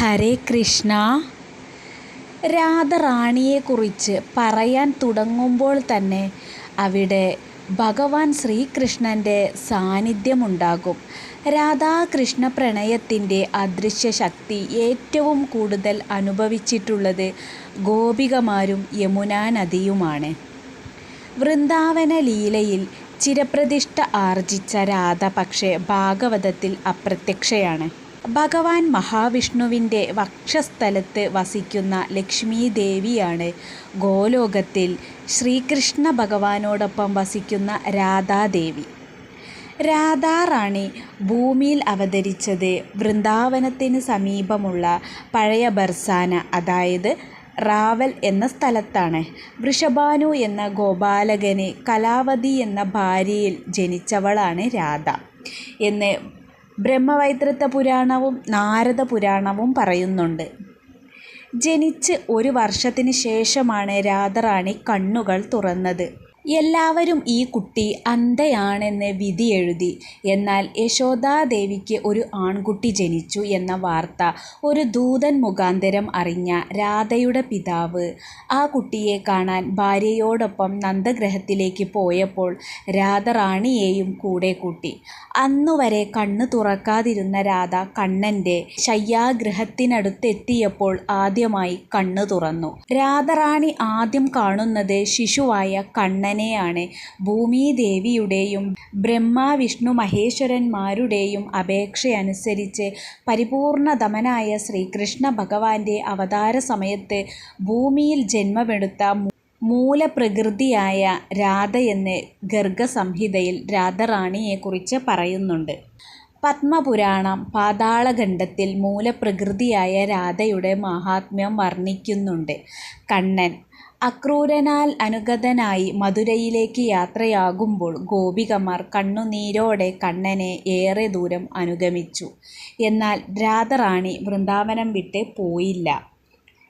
ഹരേ കൃഷ്ണ. രാധറാണിയെക്കുറിച്ച് പറയാൻ തുടങ്ങുമ്പോൾ തന്നെ അവിടെ ഭഗവാൻ ശ്രീകൃഷ്ണന്റെ സാന്നിധ്യമുണ്ടാകും. രാധാകൃഷ്ണ പ്രണയത്തിന്റെ അദൃശ്യ ശക്തി ഏറ്റവും കൂടുതൽ അനുഭവിച്ചിട്ടുള്ളത് ഗോപികമാരും യമുനാ നദിയുമാണ് വൃന്ദാവന ലീലയിൽ ചിരപ്രതിഷ്ഠ ആർജിച്ച രാധ പക്ഷേ ഭാഗവതത്തിൽ അപ്രത്യക്ഷയാണ്. ഭഗവാൻ മഹാവിഷ്ണുവിന്റെ വക്ഷസ്ഥലത്ത് വസിക്കുന്ന ലക്ഷ്മീദേവിയാണ് ഗോലോകത്തിൽ ശ്രീകൃഷ്ണ ഭഗവാനോടൊപ്പം വസിക്കുന്ന രാധാദേവി. രാധാറാണി ഭൂമിയിൽ അവതരിച്ചത് വൃന്ദാവനത്തിന് സമീപമുള്ള പഴയ ബർസാന അതായത് റാവൽ എന്ന സ്ഥലത്താണ്. വൃഷഭാനു എന്ന ഗോപാലകന് കലാവതി എന്ന ഭാര്യയിൽ ജനിച്ചവളാണ് രാധ. എന്ന് ബ്രഹ്മവൈദ്രത്ത പുരാണവും നാരദ പുരാണവും പറയുന്നുണ്ട്. ജനിച്ച് ഒരു വർഷത്തിന് ശേഷമാണ് രാധാറാണി കണ്ണുകൾ തുറന്നത്. എല്ലാവരും ഈ കുട്ടി അന്ധയാണെന്ന് എഴുതി. എന്നാൽ യശോദാദേവിക്ക് ഒരു ആൺകുട്ടി ജനിച്ചു എന്ന വാർത്ത ഒരു ദൂതൻ മുഖാന്തരം അറിഞ്ഞ രാധയുടെ പിതാവ്. ആ കുട്ടിയെ കാണാൻ ഭാര്യയോടൊപ്പം നന്ദഗ്രഹത്തിലേക്ക് പോയപ്പോൾ രാധറാണിയെയും കൂടെ കൂട്ടി. അന്നുവരെ കണ്ണു തുറക്കാതിരുന്ന രാധ കണ്ണന്റെ ശയ്യാഗ്രഹത്തിനടുത്തെത്തിയപ്പോൾ ആദ്യമായി കണ്ണു തുറന്നു. രാധറാണി ആദ്യം കാണുന്നത് ശിശുവായ കണ്ണനെയാണ് ഭൂമിദേവിയുടെയും ബ്രഹ്മ വിഷ്ണു മഹേശ്വരന്മാരുടെയും അപേക്ഷയനുസരിച്ച് പരിപൂർണതമനായ ശ്രീകൃഷ്ണ ഭഗവാന്റെ അവതാര സമയത്ത് ഭൂമിയിൽ ജന്മമെടുത്ത മൂലപ്രകൃതിയായ രാധയെന്ന് ഗർഗസംഹിതയിൽ രാധറാണിയെക്കുറിച്ച് പറയുന്നുണ്ട്. പത്മപുരാണം പാതാളഖണ്ഡത്തിൽ മൂലപ്രകൃതിയായ രാധയുടെ മഹാത്മ്യം വർണിക്കുന്നുണ്ട്. കണ്ണൻ അക്രൂരനാൽ അനുഗതനായി മധുരയിലേക്ക് യാത്രയാകുമ്പോൾ ഗോപികമാർ കണ്ണുനീരോടെ കണ്ണനെ ഏറെ ദൂരം അനുഗമിച്ചു. എന്നാൽ രാധറാണി വൃന്ദാവനം വിട്ട് പോയില്ല.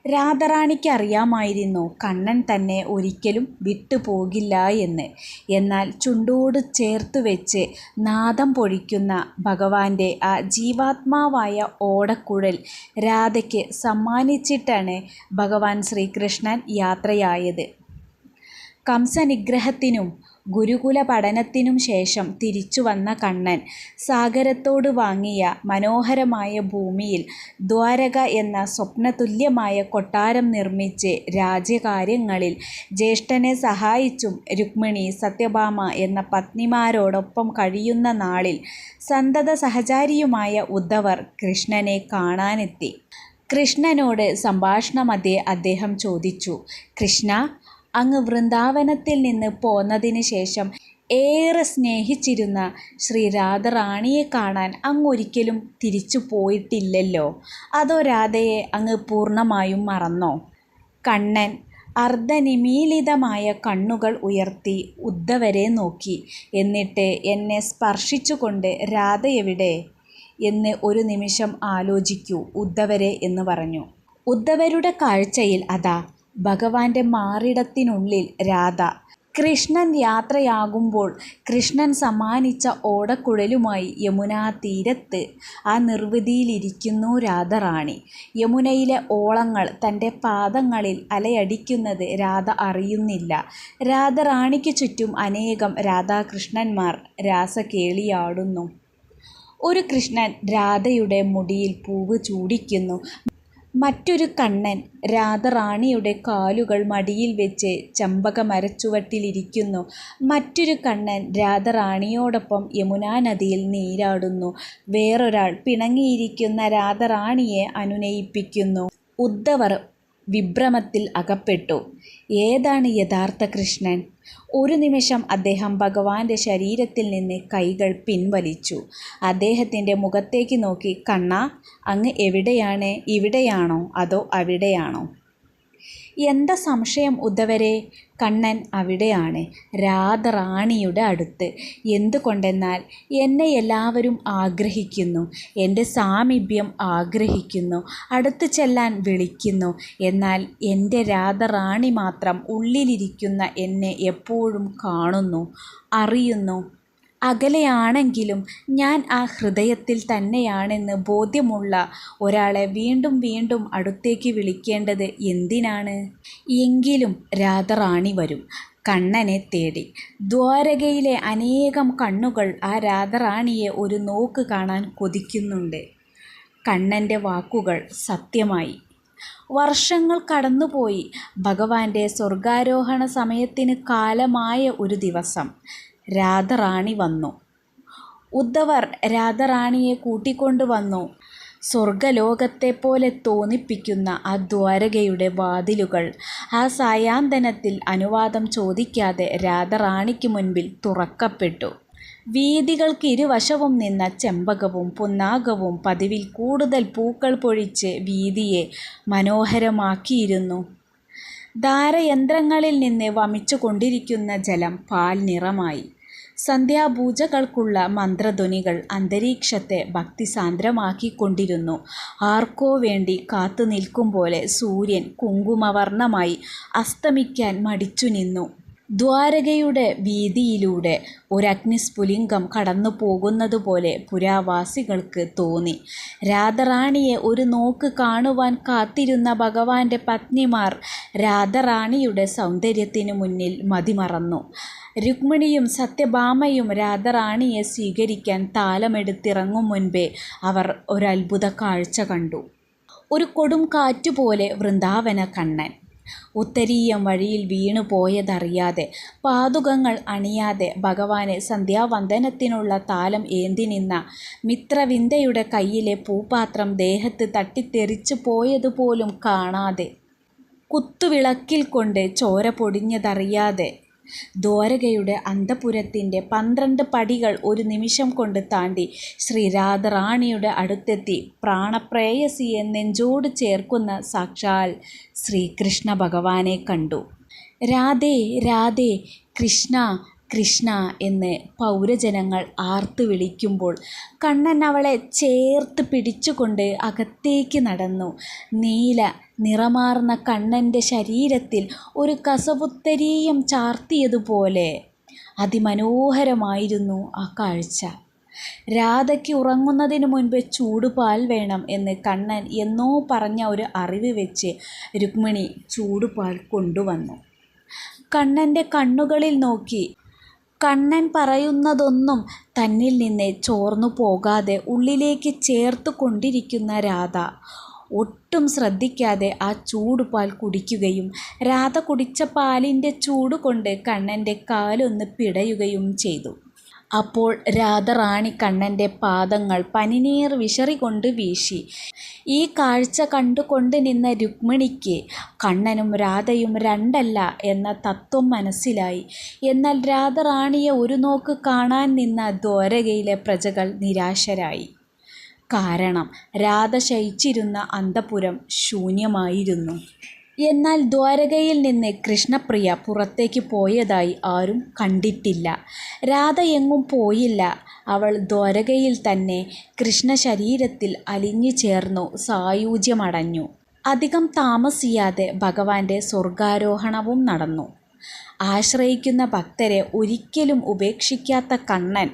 രാധാറാണിക്ക് അറിയാമായിരുന്നു കണ്ണൻ തന്നെ ഒരിക്കലും വിട്ടുപോകില്ല എന്ന്. എന്നാൽ ചുണ്ടോട് ചേർത്ത് വെച്ച് നാദം പൊഴിക്കുന്ന ഭഗവാന്റെ ആ ജീവാത്മാവായ ഓടക്കുഴൽ രാധയ്ക്ക് സമ്മാനിച്ചിട്ടാണ് ഭഗവാൻ ശ്രീകൃഷ്ണൻ യാത്രയായത്. കംസനിഗ്രഹത്തിനും ഗുരുകുല പഠനത്തിനും ശേഷം തിരിച്ചുവന്ന കണ്ണൻ സാഗരത്തോട് വാങ്ങിയ മനോഹരമായ ഭൂമിയിൽ ദ്വാരക എന്ന സ്വപ്നതുല്യമായ കൊട്ടാരം നിർമ്മിച്ച് രാജ്യകാര്യങ്ങളിൽ ജ്യേഷ്ഠനെ സഹായിച്ചും രുക്മിണി സത്യഭാമ എന്ന പത്നിമാരോടൊപ്പം കഴിയുന്ന നാളിൽ സന്തത സഹചാരിയുമായ ഉദ്ധവർ കൃഷ്ണനെ കാണാനെത്തി. കൃഷ്ണനോട് സംഭാഷണമധ്യേ അദ്ദേഹം ചോദിച്ചു കൃഷ്ണ അങ്ങ് വൃന്ദാവനത്തിൽ നിന്ന് പോന്നതിന് ശേഷം ഏറെ സ്നേഹിച്ചിരുന്ന ശ്രീ രാധാറാണിയെ കാണാൻ അങ്ങ് ഒരിക്കലും തിരിച്ചു പോയിട്ടില്ലല്ലോ. അതോ രാധയെ അങ്ങ് പൂർണമായും മറന്നോ? കണ്ണൻ അർദ്ധനിമീലിതമായ കണ്ണുകൾ ഉയർത്തി ഉദ്ധവരെ നോക്കി. എന്നിട്ട് എന്നെ സ്പർശിച്ചുകൊണ്ട് രാധ എവിടെ? എന്ന് ഒരു നിമിഷം ആലോചിക്കൂ ഉദ്ധവരെ എന്ന് പറഞ്ഞു. ഉദ്ധവരുടെ കാഴ്ചയിൽ അതാ ഭഗവാന്റെ മാറിടത്തിനുള്ളിൽ രാധ. കൃഷ്ണൻ യാത്രയാകുമ്പോൾ കൃഷ്ണൻ സമ്മാനിച്ച ഓടക്കുഴലുമായി യമുനാ തീരത്ത് ആ നിർവൃതിയിലിരിക്കുന്നു രാധാറാണി. യമുനയിലെ ഓളങ്ങൾ തന്റെ പാദങ്ങളിൽ അലയടിക്കുന്നത് രാധ അറിയുന്നില്ല. രാധാറാണിക്ക് ചുറ്റും അനേകം രാധാകൃഷ്ണന്മാർ രാസകേളിയാടുന്നു. ഒരു കൃഷ്ണൻ രാധയുടെ മുടിയിൽ പൂവ് ചൂടിക്കുന്നു. മറ്റൊരു കണ്ണൻ രാധറാണിയുടെ കാലുകൾ മടിയിൽ വെച്ച് ചമ്പക മരച്ചുവട്ടിലിരിക്കുന്നു മറ്റൊരു കണ്ണൻ രാധറാണിയോടൊപ്പം യമുനാ നദിയിൽ നീരാടുന്നു. വേറൊരാൾ പിണങ്ങിയിരിക്കുന്ന രാധറാണിയെ അനുനയിപ്പിക്കുന്നു. ഉദ്ധവർ വിഭ്രമത്തിൽ അകപ്പെട്ടു. ഏതാണ് യഥാർത്ഥ കൃഷ്ണൻ? ഒരു നിമിഷം അദ്ദേഹം ഭഗവാന്റെ ശരീരത്തിൽ നിന്ന് കൈകൾ പിൻവലിച്ചു. അദ്ദേഹത്തിന്റെ മുഖത്തേക്ക് നോക്കി കണ്ണ അങ്ങ് എവിടെയാണ്? ഇവിടെയാണോ? അതോ അവിടെയാണോ? എന്താ സംശയം ഉദ്ധവരെ? കണ്ണൻ അവിടെയാണ്. രാധാറാണിയുടെ അടുത്ത്. എന്തുകൊണ്ടെന്നാൽ എന്നെ എല്ലാവരും ആഗ്രഹിക്കുന്നു. എന്റെ സാമീപ്യം ആഗ്രഹിക്കുന്നു. അടുത്ത് ചെല്ലാൻ വിളിക്കുന്നു. എന്നാൽ എന്റെ രാധാറാണി മാത്രം ഉള്ളിലിരിക്കുന്ന എന്നെ എപ്പോഴും കാണുന്നു അറിയുന്നു. അകലെയാണെങ്കിലും ഞാൻ ആ ഹൃദയത്തിൽ തന്നെയാണെന്ന് ബോധ്യമുള്ള ഒരാളെ വീണ്ടും വീണ്ടും അടുത്തേക്ക് വിളിക്കേണ്ടത് എന്തിനാണ്? എങ്കിലും രാധറാണി വരും. കണ്ണനെ തേടി. ദ്വാരകയിലെ അനേകം കണ്ണുകൾ ആ രാധറാണിയെ ഒരു നോക്ക് കാണാൻ കൊതിക്കുന്നുണ്ട്. കണ്ണന്റെ വാക്കുകൾ സത്യമായി. വർഷങ്ങൾ കടന്നുപോയി. ഭഗവാന്റെ സ്വർഗാരോഹണ സമയത്തിന് കാലമായ ഒരു ദിവസം. രാധറാണി വന്നു. ഉദ്ധവർ രാധറാണിയെ കൂട്ടിക്കൊണ്ടു വന്നു. സ്വർഗലോകത്തെപ്പോലെ തോന്നിപ്പിക്കുന്ന ആ ദ്വാരകയുടെ വാതിലുകൾ ആ സായാന്തനത്തിൽ അനുവാദം ചോദിക്കാതെ രാധറാണിക്ക് മുൻപിൽ തുറക്കപ്പെട്ടു. വീതികൾക്ക് ഇരുവശവും നിന്ന ചെമ്പകവും പുന്നാകവും പതിവിൽ കൂടുതൽ പൂക്കൾ പൊഴിച്ച് വീതിയെ മനോഹരമാക്കിയിരുന്നു. ധാരയന്ത്രങ്ങളിൽ നിന്ന് വമിച്ചു കൊണ്ടിരിക്കുന്ന ജലം പാൽ നിറമായി. സന്ധ്യാപൂജകൾക്കുള്ള മന്ത്രധ്വനികൾ അന്തരീക്ഷത്തെ ഭക്തിസാന്ദ്രമാക്കിക്കൊണ്ടിരുന്നു. ആർക്കോ വേണ്ടി കാത്തു നിൽക്കും പോലെ സൂര്യൻ കുങ്കുമവർണമായി അസ്തമിക്കാൻ മടിച്ചു നിന്നു ദ്വാരകയുടെ വീതിയിലൂടെ ഒരഗ്നിസ്ഫുലിംഗം കടന്നു പോകുന്നതുപോലെ പുരാവാസികൾക്ക് തോന്നി. രാധറാണിയെ ഒരു നോക്ക് കാണുവാൻ കാത്തിരുന്ന ഭഗവാന്റെ പത്നിമാർ രാധറാണിയുടെ സൗന്ദര്യത്തിനു മുന്നിൽ മതിമറന്നു. രുക്മിണിയും സത്യഭാമയും രാധറാണിയെ സ്വീകരിക്കാൻ താലമെടുത്തിറങ്ങും മുൻപേ അവർ ഒരത്ഭുത കാഴ്ച കണ്ടു. ഒരു കൊടും കാറ്റുപോലെ വൃന്ദാവന കണ്ണൻ ഉത്തരീയം വഴിയിൽ വീണു പോയതറിയാതെ പാതുകങ്ങൾ അണിയാതെ ഭഗവാനെ സന്ധ്യാവന്ദനത്തിനുള്ള താലം ഏന്തി നിന്ന മിത്രവിന്ദയുടെ കയ്യിലെ പൂപാത്രം ദേഹത്ത് തട്ടിത്തെറിച്ചു പോയതുപോലും കാണാതെ കുത്തുവിളക്കിൽ കൊണ്ട് ചോര പൊടിഞ്ഞതറിയാതെ ദ്വാരകയുടെ അന്തപുരത്തിന്റെ പന്ത്രണ്ട് പടികൾ ഒരു നിമിഷം കൊണ്ട് താണ്ടി ശ്രീ രാധറാണിയുടെ അടുത്തെത്തി പ്രാണപ്രേയസിയെ നെഞ്ചോട് ചേർക്കുന്ന സാക്ഷാൽ ശ്രീകൃഷ്ണ ഭഗവാനെ കണ്ടു. രാധേ രാധേ കൃഷ്ണ കൃഷ്ണ എന്ന് പൗരജനങ്ങൾ ആർത്തു വിളിക്കുമ്പോൾ കണ്ണൻ അവളെ ചേർത്ത് പിടിച്ചുകൊണ്ട് അകത്തേക്ക് നടന്നു. നീല നിറമാർന്ന കണ്ണന്റെ ശരീരത്തിൽ ഒരു കസവുത്തരീയം ചാർത്തിയതുപോലെ അതിമനോഹരമായിരുന്നു ആ കാഴ്ച. രാധയ്ക്ക് ഉറങ്ങുന്നതിന് മുൻപ് ചൂടുപാൽ വേണം എന്ന് കണ്ണൻ എന്നോ പറഞ്ഞ ഒരു അറിവ് വെച്ച് രുക്മിണി ചൂടുപാൽ കൊണ്ടുവന്നു. കണ്ണന്റെ കണ്ണുകളിൽ നോക്കി കണ്ണൻ പറയുന്നതൊന്നും തന്നിൽ നിന്ന് ചോർന്നു പോകാതെ ഉള്ളിലേക്ക് ചേർത്തു കൊണ്ടിരിക്കുന്ന രാധ. ഒട്ടും ശ്രദ്ധിക്കാതെ ആ ചൂടുപാൽ കുടിക്കുകയും രാധ കുടിച്ച പാലിന്റെ ചൂട് കൊണ്ട് കണ്ണന്റെ കാലൊന്ന് പിടയുകയും ചെയ്തു. അപ്പോൾ രാധറാണി കണ്ണന്റെ പാദങ്ങൾ പനിനീർ വിശറികൊണ്ട് വീശി. ഈ കാഴ്ച കണ്ടുകൊണ്ട് നിന്ന രുക്മിണിക്ക് കണ്ണനും രാധയും രണ്ടല്ല എന്ന തത്വം മനസ്സിലായി. എന്നാൽ രാധറാണിയെ ഒരു നോക്ക് കാണാൻ നിന്ന ദ്വാരകയിലെ പ്രജകൾ നിരാശരായി. കാരണം രാധ ശയിച്ചിരുന്ന അന്തപുരം ശൂന്യമായിരുന്നു. എന്നാൽ ദ്വാരകയിൽ നിന്ന് കൃഷ്ണപ്രിയ പുറത്തേക്ക് പോയതായി ആരും കണ്ടിട്ടില്ല. രാധ എങ്ങും പോയില്ല. അവൾ ദ്വാരകയിൽ തന്നെ കൃഷ്ണ ശരീരത്തിൽ അലിഞ്ഞു ചേർന്നു സായൂജ്യമടഞ്ഞു. അധികം താമസിയാതെ ഭഗവാന്റെ സ്വർഗാരോഹണവും നടന്നു. ആശ്രയിക്കുന്ന ഭക്തരെ ഒരിക്കലും ഉപേക്ഷിക്കാത്ത കണ്ണൻ.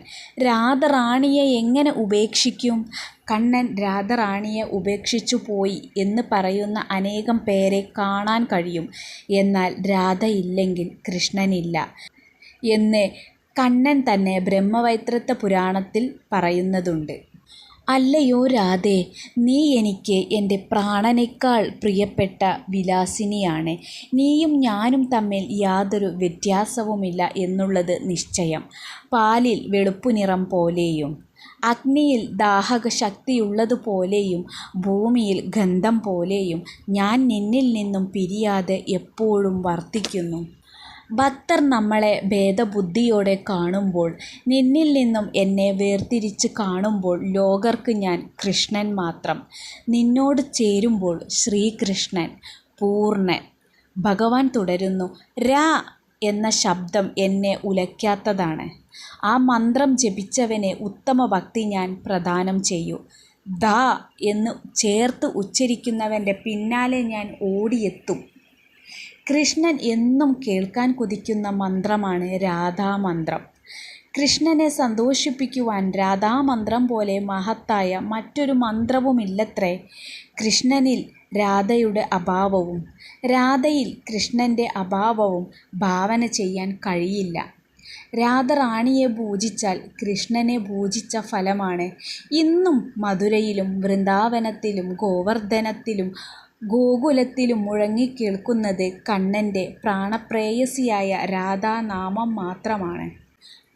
രാധറാണിയെ എങ്ങനെ ഉപേക്ഷിക്കും? കണ്ണൻ രാധറാണിയെ ഉപേക്ഷിച്ചു പോയി എന്ന് പറയുന്ന അനേകം പേരെ കാണാൻ കഴിയും. എന്നാൽ രാധയില്ലെങ്കിൽ കൃഷ്ണനില്ല എന്ന് കണ്ണൻ തന്നെ ബ്രഹ്മവൈത്രത്വ പുരാണത്തിൽ പറയുന്നതുണ്ട്. അല്ലയോ രാധേ നീ എനിക്ക് എന്റെ പ്രാണനേക്കാൾ പ്രിയപ്പെട്ട വിലാസിനിയാണ്. നീയും ഞാനും തമ്മിൽ യാതൊരു വ്യത്യാസവുമില്ല എന്നുള്ളത് നിശ്ചയം. പാലിൽ വെളുപ്പുനിറം പോലെയും അഗ്നിയിൽ ദാഹക ശക്തിയുള്ളതുപോലെയും ഭൂമിയിൽ ഗന്ധം പോലെയും ഞാൻ നിന്നിൽ നിന്നും പിരിയാതെ എപ്പോഴും വർത്തിക്കുന്നു. ഭക്തർ നമ്മളെ ഭേദബുദ്ധിയോടെ കാണുമ്പോൾ നിന്നിൽ നിന്നും എന്നെ വേർതിരിച്ച് കാണുമ്പോൾ ലോകർക്ക് ഞാൻ കൃഷ്ണൻ മാത്രം. നിന്നോട് ചേരുമ്പോൾ ശ്രീകൃഷ്ണൻ പൂർണൻ ഭഗവാൻ തുടരുന്നു രാ എന്ന ശബ്ദം എന്നെ ഉലയ്ക്കാത്തതാണ്. ആ മന്ത്രം ജപിച്ചവനെ ഉത്തമ ഭക്തി ഞാൻ പ്രദാനം ചെയ്യൂ. ദ എന്ന് ചേർത്ത് ഉച്ചരിക്കുന്നവന്റെ പിന്നാലെ ഞാൻ ഓടിയെത്തും. കൃഷ്ണൻ എന്നും കേൾക്കാൻ കൊതിക്കുന്ന മന്ത്രമാണ് രാധാമന്ത്രം കൃഷ്ണനെ സന്തോഷിപ്പിക്കുവാൻ രാധാമന്ത്രം പോലെ മഹത്തായ മറ്റൊരു മന്ത്രവുമില്ലത്രേ. കൃഷ്ണനിൽ രാധയുടെ അഭാവവും രാധയിൽ കൃഷ്ണന്റെ അഭാവവും ഭാവന ചെയ്യാൻ കഴിയില്ല. രാധ റാണിയെ പൂജിച്ചാൽ കൃഷ്ണനെ പൂജിച്ച ഫലമാണ്. ഇന്നും മധുരയിലും വൃന്ദാവനത്തിലും ഗോവർദ്ധനത്തിലും ഗോകുലത്തിലും മുഴങ്ങിക്കേൾക്കുന്നത് കണ്ണന്റെ പ്രാണപ്രേയസിയായ രാധാനാമം മാത്രമാണ്.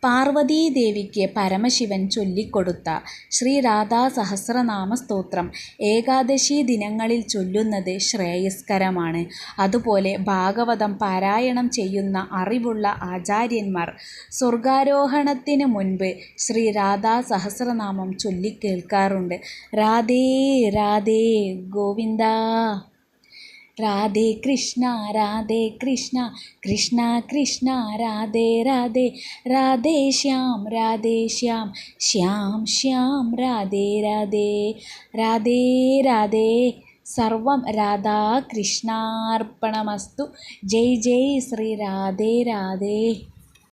പാർവതീദേവിക്ക് പരമശിവൻ ചൊല്ലിക്കൊടുത്ത ശ്രീരാധാസഹസ്രനാമസ്തോത്രം ഏകാദശി ദിനങ്ങളിൽ ചൊല്ലുന്നത് ശ്രേയസ്കരമാണ്. അതുപോലെ ഭാഗവതം പാരായണം ചെയ്യുന്ന അറിവുള്ള ആചാര്യന്മാർ സ്വർഗാരോഹണത്തിന് മുൻപ് ശ്രീരാധാസഹസ്രനാമം ചൊല്ലിക്കേൾക്കാറുണ്ട്. രാധേ രാധേ ഗോവിന്ദാ രാധേ കൃഷ്ണ രാധേ കൃഷ്ണ കൃഷ്ണ കൃഷ്ണ രാധേ രാധേ രാധേ ശ്യാം രാധേ ശ്യാം ശ്യാം ശ്യാം രാധേ രാധേ രാധേ രാധേ. സർവം രാധാകൃഷ്ണാർപ്പണമസ്തു ജയ് ജയ് ശ്രീ രാധേ രാധേ.